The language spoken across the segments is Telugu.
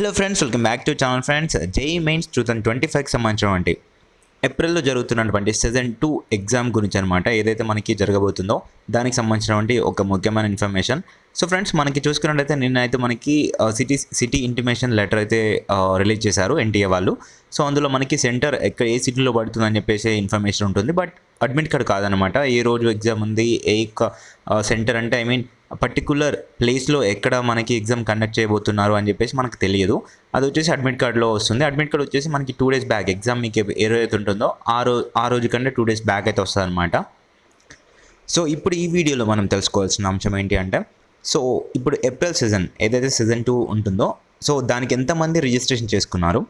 Hello friends welcome back to channel friends JE mains two thousand twenty ఫైవ్కి సంబంధించినటువంటి ఏప్రిల్లో జరుగుతున్నటువంటి సెజన్ టూ ఎగ్జామ్ గురించి అనమాట ఏదైతే మనకి జరగబోతుందో దానికి సంబంధించినటువంటి ఒక ముఖ్యమైన ఇన్ఫర్మేషన్ సో ఫ్రెండ్స్ మనకి చూసుకున్నట్టయితే నిన్న అయితే మనకి సిటీ సిటీ ఇంటిమేషన్ లెటర్ అయితే రిలీజ్ చేశారు ఎన్టీఏ వాళ్ళు. సో అందులో మనకి సెంటర్ ఎక్కడ ఏ సిటీలో పడుతుందని చెప్పేసి ఇన్ఫర్మేషన్ ఉంటుంది. బట్ అడ్మిట్ కార్డ్ కాదనమాట ఏ రోజు ఎగ్జామ్ ఉంది ఏ సెంటర్ అంటే ఐ మీన్ పర్టికులర్ ప్లేస్లో ఎక్కడ మనకి ఎగ్జామ్ కండక్ట్ చేయబోతున్నారు అని చెప్పేసి మనకు తెలియదు. అది వచ్చేసి అడ్మిట్ కార్డ్లో వస్తుంది. అడ్మిట్ కార్డ్ వచ్చేసి మనకి టూ డేస్ బ్యాక్ ఎగ్జామ్ మీకు ఏ రోజు అయితే ఉంటుందో ఆ రోజు ఆ రోజు కంటే టూ డేస్ బ్యాక్ అయితే వస్తుంది అనమాట సో ఇప్పుడు ఈ వీడియోలో మనం తెలుసుకోవాల్సిన అంశం ఏంటి అంటే సో ఇప్పుడు ఏప్రిల్ సీజన్ ఏదైతే సీజన్ టూ ఉంటుందో సో దానికి ఎంతమంది రిజిస్ట్రేషన్ చేసుకున్నారు?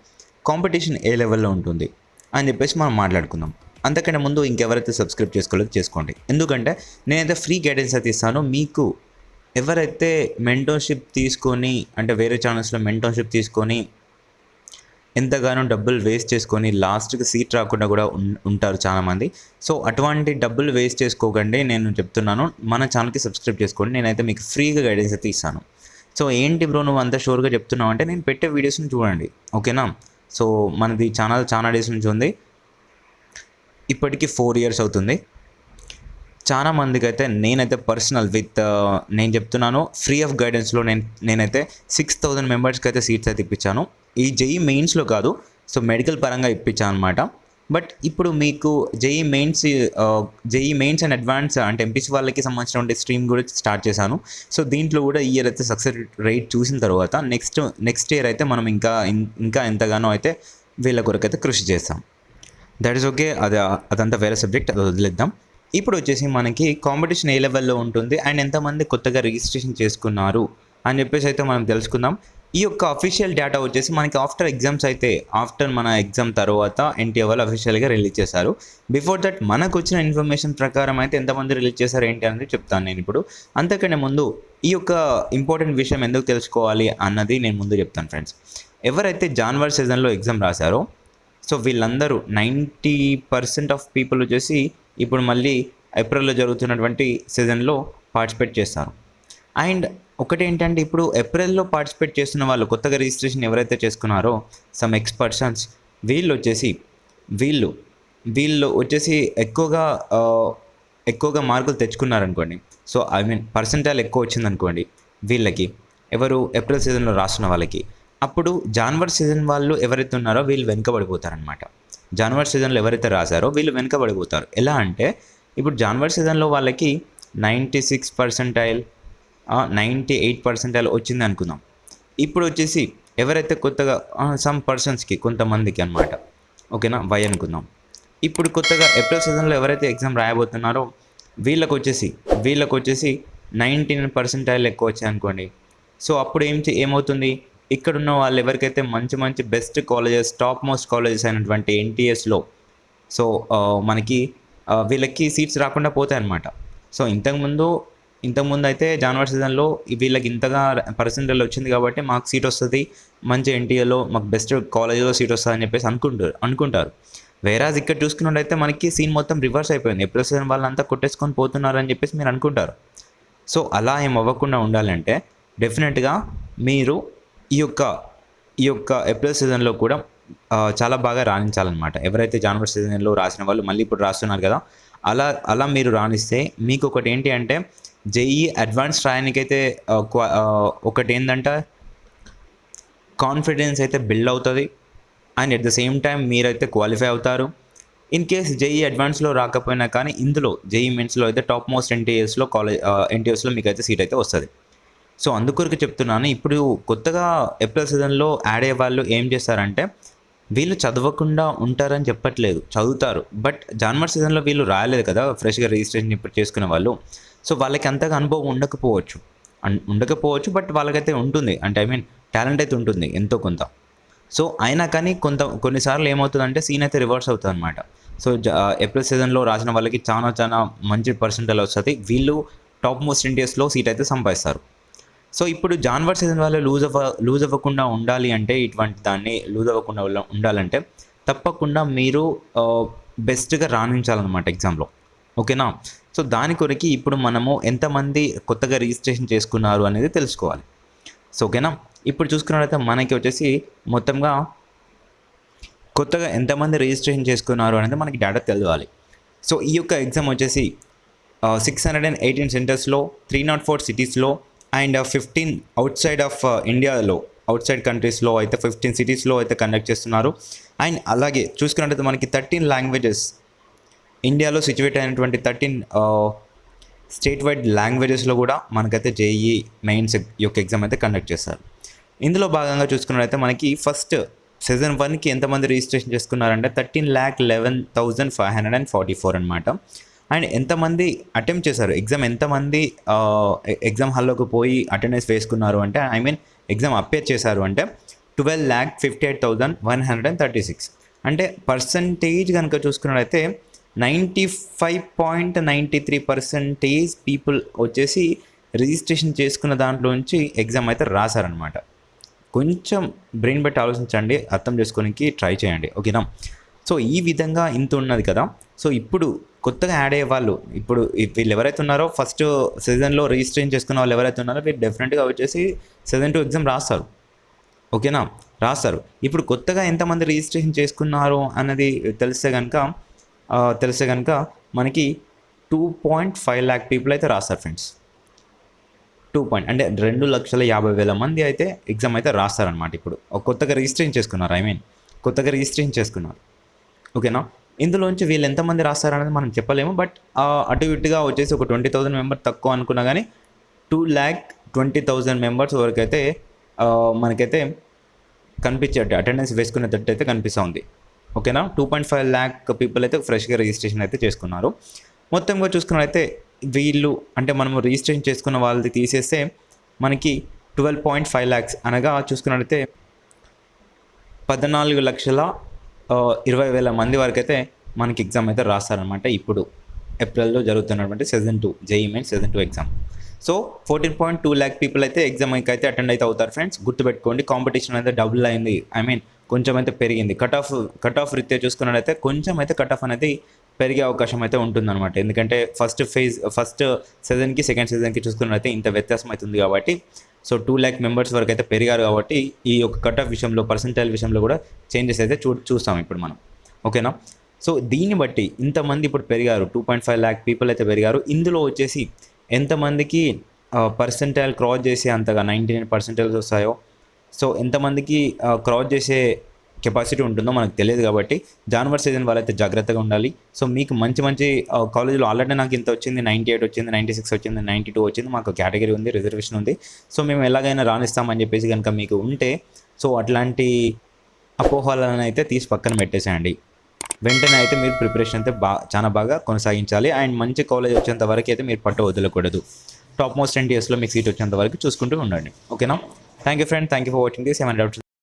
కాంపిటీషన్ ఏ లెవెల్లో ఉంటుంది? అని చెప్పేసి మనం మాట్లాడుకుందాం. అంతకంటే ముందు ఇంకెవరైతే సబ్స్క్రైబ్ చేసుకోలేదు చేసుకోండి. ఎందుకంటే నేనైతే ఫ్రీ గైడెన్స్ అయితే ఇస్తాను. మీకు ఎవరైతే మెంటోర్షిప్ తీసుకొని అంటే వేరే ఛానల్స్లో మెంటోర్షిప్ తీసుకొని ఎంతగానో డబ్బులు వేస్ట్ చేసుకొని లాస్ట్కి సీట్ రాకుండా కూడా ఉంటారు చాలామంది. సో అటువంటి డబ్బులు వేస్ట్ చేసుకోకండి నేను చెప్తున్నాను. మన ఛానల్కి సబ్స్క్రైబ్ చేసుకోండి. నేనైతే మీకు ఫ్రీగా గైడెన్స్ అయితే ఇస్తాను. సో ఏంటి బ్రో నువ్వు అంత షూర్గా చెప్తున్నావు అంటే నేను పెట్టే వీడియోస్ని చూడండి. ఓకేనా? సో మనది ఛానల్ చాలా డేస్ నుంచి ఉంది. ఇప్పటికీ ఫోర్ ఇయర్స్ అవుతుంది. చాలా మందికి అయితే నేనైతే పర్సనల్ విత్ uh, నేను చెప్తున్నాను ఫ్రీ ఆఫ్ గైడెన్స్లో నేను నేనైతే సిక్స్ థౌజండ్ మెంబర్స్కి అయితే సీట్స్ అయితే ఇప్పించాను. ఈ జేఈ మెయిన్స్లో కాదు సో మెడికల్ పరంగా ఇప్పించాను అనమాట బట్ ఇప్పుడు మీకు JE mains JE mains and advance అంటే ఎంపీసీ వాళ్ళకి సంబంధించిన స్ట్రీమ్ కూడా స్టార్ట్ చేశాను. సో దీంట్లో కూడా ఈ ఇయర్ అయితే సక్సెస్ రేట్ చూసిన తర్వాత నెక్స్ట్ నెక్స్ట్ ఇయర్ అయితే మనం ఇంకా ఇంకా ఎంతగానో అయితే వీళ్ళ కొరకు అయితే కృషి చేస్తాం. దట్ ఈస్ ఓకే అది అదంతా వేరే సబ్జెక్ట్ అది వదిలేద్దాం. ఇప్పుడు వచ్చేసి మనకి కాంపిటీషన్ ఏ లెవెల్లో ఉంటుంది అండ్ ఎంతమంది కొత్తగా రిజిస్ట్రేషన్ చేసుకున్నారు అని చెప్పేసి అయితే మనం తెలుసుకుందాం. ఈ యొక్క అఫీషియల్ డేటా వచ్చేసి మనకి ఆఫ్టర్ ఎగ్జామ్స్ అయితే ఆఫ్టర్ మన ఎగ్జామ్ తర్వాత ఎన్టీఏ వాళ్ళు అఫీషియల్గా రిలీజ్ చేశారు. బిఫోర్ దట్ మనకు వచ్చిన ఇన్ఫర్మేషన్ ప్రకారం అయితే ఎంతమంది రిలీజ్ చేశారు ఏంటి అనేది చెప్తాను నేను ఇప్పుడు. అంతకంటే ముందు ఈ యొక్క ఇంపార్టెంట్ విషయం ఎందుకు తెలుసుకోవాలి అన్నది నేను ముందు చెప్తాను ఫ్రెండ్స్ ఎవరైతే జాన్వరి సీజన్లో ఎగ్జామ్ రాశారో సో వీళ్ళందరూ నైంటీ పర్సెంట్ ఆఫ్ పీపుల్ వచ్చేసి ఇప్పుడు మళ్ళీ ఏప్రిల్లో జరుగుతున్నటువంటి సీజన్లో పార్టిసిపేట్ చేస్తారు. అండ్ ఒకటి ఏంటంటే ఇప్పుడు ఏప్రిల్లో పార్టిసిపేట్ చేస్తున్న వాళ్ళు కొత్తగా రిజిస్ట్రేషన్ ఎవరైతే చేసుకున్నారో సమ్ ఎక్స్ పర్సన్స్ వీళ్ళు వచ్చేసి వీళ్ళు వీళ్ళు వచ్చేసి ఎక్కువగా ఎక్కువగా మార్కులు తెచ్చుకున్నారనుకోండి. సో ఐ మీన్ పర్సంటైల్ ఎక్కువ వచ్చిందనుకోండి వీళ్ళకి ఎవరు ఏప్రిల్ సీజన్లో రాస్తున్న వాళ్ళకి అప్పుడు జాన్వర్ సీజన్ వాళ్ళు ఎవరైతే ఉన్నారో వీళ్ళు వెనుకబడిపోతారనమాట జాన్వర్ సీజన్లో ఎవరైతే రాశారో వీళ్ళు వెనుకబడిపోతారు. ఎలా అంటే ఇప్పుడు జాన్వర్ సీజన్లో వాళ్ళకి ninety six percentile ninety eight percentile వచ్చింది అనుకుందాం. ఇప్పుడు వచ్చేసి ఎవరైతే కొత్తగా సమ్ పర్సన్స్కి కొంతమందికి అనమాట ఓకేనా వై అనుకుందాం. ఇప్పుడు కొత్తగా ఏప్రిల్ సీజన్లో ఎవరైతే ఎగ్జామ్ రాయబోతున్నారో వీళ్ళకి వచ్చేసి వీళ్ళకి వచ్చేసి నైంటీన్ పర్సెంటైల్ ఎక్కువ వచ్చాయి అనుకోండి సో అప్పుడు ఏం ఏమవుతుంది? ఇక్కడ ఉన్న వాళ్ళు ఎవరికైతే మంచి మంచి best colleges top most colleges అయినటువంటి ఎన్టీఎస్లో సో మనకి వీళ్ళకి సీట్స్ రాకుండా పోతాయి అనమాట సో ఇంతకుముందు ఇంతకుముందు అయితే జనవరి సీజన్లో వీళ్ళకి ఇంతగా పర్సెంటేజ్ వచ్చింది కాబట్టి మాకు సీట్ వస్తుంది మంచి ఎన్టీఏలో మాకు బెస్ట్ కాలేజీలో సీట్ వస్తుంది అని చెప్పేసి అనుకుంటారు అనుకుంటారు. వేరాజ్ ఇక్కడ చూసుకున్నట్టయితే మనకి సీన్ మొత్తం రివర్స్ అయిపోయింది. ఎప్పుడు సీజన్ వాళ్ళంతా కొట్టేసుకొని పోతున్నారు అని చెప్పేసి మీరు అనుకుంటారు. సో అలా ఏం అవ్వకుండా ఉండాలంటే డెఫినెట్గా మీరు ఈ యొక్క ఈ యొక్క ఏప్రిల్ సీజన్లో కూడా చాలా బాగా రాణించాలన్నమాట. ఎవరైతే జనవరి సీజన్లో రాసిన వాళ్ళు మళ్ళీ ఇప్పుడు రాస్తున్నారు కదా అలా అలా మీరు రాణిస్తే మీకు ఒకటి ఏంటి అంటే జేఈ అడ్వాన్స్ రాయడానికైతే క్వా- ఒకటి ఏంటంటే కాన్ఫిడెన్స్ అయితే బిల్డ్ అవుతుంది. And at the same time మీరైతే క్వాలిఫై అవుతారు. ఇన్ కేస్ జేఈ అడ్వాన్స్లో రాకపోయినా కానీ ఇందులో జేఈ మెన్స్లో అయితే టాప్ మోస్ట్ ఎన్టీఎస్లో కాలేజ్ ఎన్టీఎస్లో మీకు అయితే సీట్ అయితే వస్తుంది. సో అందుకొరకు చెప్తున్నాను ఇప్పుడు కొత్తగా ఏప్రిల్ సీజన్లో యాడ్ అయ్యే వాళ్ళు ఏం చేస్తారంటే వీళ్ళు చదవకుండా ఉంటారని చెప్పట్లేదు చదువుతారు. బట్ జాన్వర్ సీజన్లో వీళ్ళు రాయలేదు కదా ఫ్రెష్గా రిజిస్ట్రేషన్ ఇప్పుడు చేసుకునే వాళ్ళు. సో వాళ్ళకి అంతగా అనుభవం ఉండకపోవచ్చు. ఉండకపోవచ్చు బట్ వాళ్ళకైతే ఉంటుంది. అంటే ఐ మీన్ టాలెంట్ అయితే ఉంటుంది ఎంతో కొంత. సో అయినా కానీ కొంత కొన్నిసార్లు ఏమవుతుందంటే సీన్ అయితే రివర్స్ అవుతుంది అనమాట సో ఏప్రిల్ సీజన్లో రాసిన వాళ్ళకి చాలా చాలా మంచి పర్సెంటేజ్ వస్తుంది. వీళ్ళు టాప్ మోస్ట్ ఇండియస్లో సీట్ అయితే సంపాదిస్తారు. సో ఇప్పుడు జాన్వర్ సీజన్ వల్ల లూజ్ అవ్వ లూజ్ అవ్వకుండా ఉండాలి అంటే ఇటువంటి దాన్ని లూజ్ అవ్వకుండా ఉండాలంటే తప్పకుండా మీరు బెస్ట్గా రాణించాలన్నమాట ఎగ్జామ్లో. ఓకేనా? సో దాని కొరకు ఇప్పుడు మనము ఎంతమంది కొత్తగా రిజిస్ట్రేషన్ చేసుకున్నారు అనేది తెలుసుకోవాలి. సో ఓకేనా? ఇప్పుడు చూసుకున్నట్లయితే మనకి వచ్చేసి మొత్తంగా కొత్తగా ఎంతమంది రిజిస్ట్రేషన్ చేసుకున్నారు అనేది మనకి డేటా తెలియాలి సో ఈ యొక్క ఎగ్జామ్ వచ్చేసి సిక్స్ హండ్రెడ్ అండ్ ఎయిటీన్ సెంటర్స్లో త్రీ నాట్ ఫోర్ సిటీస్లో and fifteen outside of ఇండియాలో అవుట్ సైడ్ కంట్రీస్లో అయితే ఫిఫ్టీన్ సిటీస్లో అయితే కండక్ట్ చేస్తున్నారు. అండ్ అలాగే చూసుకున్నట్లయితే మనకి థర్టీన్ లాంగ్వేజెస్ ఇండియాలో సిచ్యువేట్ అయినటువంటి థర్టీన్ స్టేట్ వైడ్ లాంగ్వేజెస్లో కూడా మనకైతే జేఈ మెయిన్స్ యొక్క ఎగ్జామ్ అయితే కండక్ట్ చేస్తారు. ఇందులో భాగంగా చూసుకున్నట్లయితే మనకి ఫస్ట్ సీజన్ వన్కి ఎంతమంది రిజిస్ట్రేషన్ చేసుకున్నారంటే thirteen lakh eleven thousand five hundred and forty four అనమాట అండ్ ఎంతమంది అటెంప్ట్ చేశారు? ఎగ్జామ్ ఎంతమంది ఎగ్జామ్ హాల్లోకి పోయి అటెండెన్స్ వేసుకున్నారు అంటే ఐ మీన్ ఎగ్జామ్ అపేర్ చేశారు అంటే twelve lakh fifty eight thousand one hundred and thirty six. అంటే పర్సంటేజ్ కనుక చూసుకున్నట్లయితే ninety five point ninety three percentage people వచ్చేసి రిజిస్ట్రేషన్ చేసుకున్న దాంట్లోంచి ఎగ్జామ్ అయితే రాశారనమాట కొంచెం బ్రెయిన్ పెట్టి ఆలోచించండి అర్థం చేసుకోనికి ట్రై చేయండి. ఓకేనా? సో ఈ విధంగా ఇంత ఉన్నది కదా. సో ఇప్పుడు కొత్తగా యాడ్ అయ్యే వాళ్ళు ఇప్పుడు వీళ్ళు ఎవరైతే ఉన్నారో ఫస్ట్ సీజన్లో రిజిస్ట్రేషన్ చేసుకున్న వాళ్ళు ఎవరైతే ఉన్నారో వీళ్ళు డెఫినెట్గా వచ్చేసి సీజన్ టూ ఎగ్జామ్ రాస్తారు. ఓకేనా? రాస్తారు. ఇప్పుడు కొత్తగా ఎంతమంది రిజిస్ట్రేషన్ చేసుకున్నారు అన్నది తెలిస్తే కనుక తెలిస్తే కనుక మనకి two point five lakh people అయితే రాస్తారు ఫ్రెండ్స్. టూ పాయింట్ అంటే రెండు లక్షల యాభై వేల మంది అయితే ఎగ్జామ్ అయితే రాస్తారనమాట ఇప్పుడు. కొత్తగా రిజిస్ట్రేషన్ చేసుకున్నారు ఐ మీన్ కొత్తగా రిజిస్ట్రేషన్ చేసుకున్నారు. ఓకేనా? ఇందులోంచి వీళ్ళు ఎంతమంది రాస్తారనేది మనం చెప్పలేము. బట్ అటు ఇటుగా వచ్చేసి ఒక ట్వంటీ థౌసండ్ మెంబర్ తక్కువ అనుకున్నా కానీ two lakh twenty thousand members వరకు అయితే మనకైతే కనిపించేట్టు అటెండెన్స్ వేసుకునేటట్టు అయితే కనిపిస్తుంది. ఓకేనా? Two point five lakh people అయితే ఫ్రెష్గా రిజిస్ట్రేషన్ అయితే చేసుకున్నారు. మొత్తంగా చూసుకున్నట్లయితే వీళ్ళు అంటే మనము రిజిస్ట్రేషన్ చేసుకున్న వాళ్ళది తీసేస్తే మనకి ట్వెల్వ్ పాయింట్ ఫైవ్ ల్యాక్స్ అనగా చూసుకున్నట్లయితే పద్నాలుగు లక్షల ఇరవై వేల మంది వరకు అయితే మనకి ఎగ్జామ్ అయితే రాస్తారనమాట ఇప్పుడు ఏప్రిల్లో జరుగుతున్నటువంటి session two JEE main session two exam so fourteen point two lakh people అయితే ఎగ్జామ్ అయితే అటెండ్ అయితే అవుతారు ఫ్రెండ్స్ గుర్తుపెట్టుకోండి కాంపిటీషన్ అయితే డబుల్ అయింది. ఐ మీన్ కొంచెం అయితే పెరిగింది. కట్ ఆఫ్ కట్ ఆఫ్ రీత్యా చూసుకున్నట్లయితే కొంచెం అయితే కట్ ఆఫ్ అనేది పెరిగే అవకాశం అయితే ఉంటుందన్నమాట. ఎందుకంటే ఫస్ట్ ఫేజ్ ఫస్ట్ సీజన్కి సెకండ్ సీజన్కి చూసుకున్నట్లయితే ఇంత వ్యత్యాసం అవుతుంది కాబట్టి సో టూ ల్యాక్ మెంబర్స్ వరకు అయితే పెరిగారు కాబట్టి ఈ యొక్క కట్ ఆఫ్ విషయంలో పర్సంటైల్ విషయంలో కూడా చేంజెస్ అయితే చూ చూస్తాం ఇప్పుడు మనం. ఓకేనా సో దీన్ని బట్టి ఇంతమంది ఇప్పుడు పెరిగారు two point five lakh people అయితే పెరిగారు. ఇందులో వచ్చేసి ఎంతమందికి పర్సంటైల్ క్రాస్ చేసే అంతగా నైంటీ నైన్ పర్సంటైల్స్ వస్తాయో? సో ఎంతమందికి క్రాస్ చేసే కెపాసిటీ ఉంటుందో మనకు తెలియదు కాబట్టి జాన్వర్ సీజన్ వాళ్ళైతే జాగ్రత్తగా ఉండాలి. సో మీకు మంచి మంచి కాలేజీలో ఆల్రెడీ నాకు ఇంత వచ్చింది నైంటీ ఎయిట్ వచ్చింది నైంటీ సిక్స్ వచ్చింది నైంటీ టూ వచ్చింది మాకు కేటగిరీ ఉంది రిజర్వేషన్ ఉంది. సో మేము ఎలాగైనా రాణిస్తామని చెప్పేసి కనుక మీకు ఉంటే సో అట్లాంటి అపోహలను అయితే తీసి పక్కన పెట్టేసేయండి. వెంటనే అయితే మీరు ప్రిపరేషన్ అయితే బా చాలా బాగా కొనసాగించాలి. అండ్ మంచి కాలేజ్ వచ్చేంత వరకు అయితే మీరు పట్టు వదలకూడదు. టాప్ మోస్ట్ ఎన్టీఎస్లో మీకు సీట్ వచ్చేంత వరకు చూసుకుంటూ ఉండండి. ఓకేనా thank you friend thank you for watching this ఏమైనా డౌట్స్